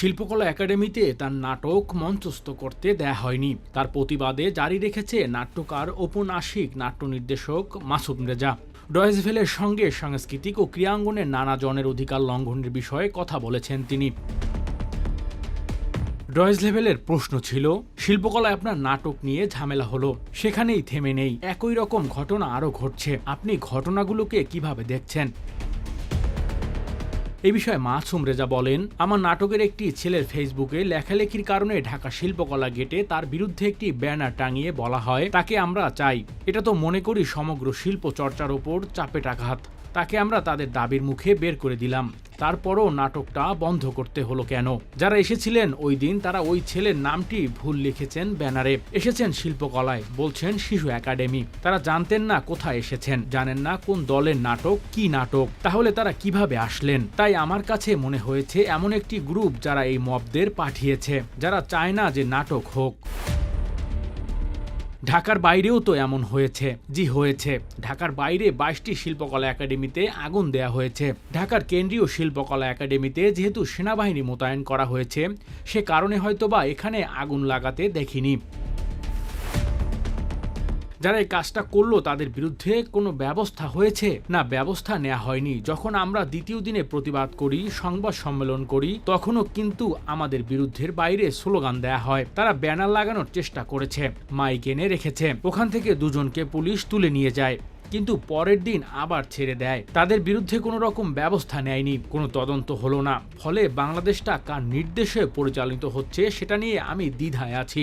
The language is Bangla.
শিল্পকলা একাডেমিতে তার নাটক মঞ্চস্থ করতে দেয়া হয়নি। তার প্রতিবাদে জারি রেখেছে নাট্যকার, ঔপন্যাসিক নাট্য নির্দেশক মাসুদ রেজা। ডয়েসভেলের সঙ্গে সাংস্কৃতিক ও ক্রিয়াঙ্গনের নানা জনের অধিকার লঙ্ঘনের বিষয়ে কথা বলেছেন তিনি। ডয়েস লেভেলের প্রশ্ন ছিল, শিল্পকলায় আপনার নাটক নিয়ে ঝামেলা হলো, সেখানেই থেমে নেই। একই রকম ঘটনা আরও ঘটছে। আপনি ঘটনাগুলোকে কীভাবে দেখছেন? এই বিষয়ে মাসুম রেজা বলেন, আমার নাটকের একটি ছেলের ফেসবুকে লেখালেখির কারণে ঢাকা শিল্পকলা গেটে তার বিরুদ্ধে একটি ব্যানার টাঙিয়ে বলা হয়, তাকে আমরা চাই। এটা তো মনে করি সমগ্র শিল্প চর্চার ওপর চাপেট আঘাত। তাকে আমরা তাদের দাবির মুখে বের করে দিলাম। তারপরও নাটকটা বন্ধ করতে হলো কেন? যারা এসেছিলেন ওই দিন তারা ওই ছেলের নামটি ভুল লিখেছেন ব্যানারে। এসেছেন শিল্পকলায়, বলছেন শিশু একাডেমি। তারা জানতেন না কোথায় এসেছেন, জানেন না কোন দলের নাটক, কি নাটক। তাহলে তারা কীভাবে আসলেন? তাই আমার কাছে মনে হয়েছে এমন একটি গ্রুপ যারা এই মবদের পাঠিয়েছে, যারা চায় না যে নাটক হোক। ঢাকার বাইরেও তো এমন হয়েছে। জি, হয়েছে। ঢাকার বাইরে বাইশটি শিল্পকলা একাডেমিতে আগুন দেয়া হয়েছে। ঢাকার কেন্দ্রীয় শিল্পকলা একাডেমিতে যেহেতু সেনাবাহিনী মোতায়েন করা হয়েছে, সে কারণে হয়তোবা এখানে আগুন লাগাতে দেখিনি। যারা এই কাজটা করল তাদের বিরুদ্ধে কোনো ব্যবস্থা হয়েছে? না, ব্যবস্থা নেওয়া হয়নি। যখন আমরা দ্বিতীয় দিনে প্রতিবাদ করি, সংবাদ সম্মেলন করি, তখনও কিন্তু আমাদের বিরুদ্ধের বাইরে স্লোগান দেয়া হয়। তারা ব্যানার লাগানোর চেষ্টা করেছে, মাইক এনে রেখেছে। ওখান থেকে দুজনকে পুলিশ তুলে নিয়ে যায়, কিন্তু পরের দিন আবার ছেড়ে দেয়। তাদের বিরুদ্ধে কোনো রকম ব্যবস্থা নেয়নি, কোনো তদন্ত হলো না। ফলে বাংলাদেশটা কার নির্দেশে পরিচালিত হচ্ছে সেটা নিয়ে আমি দ্বিধায় আছি।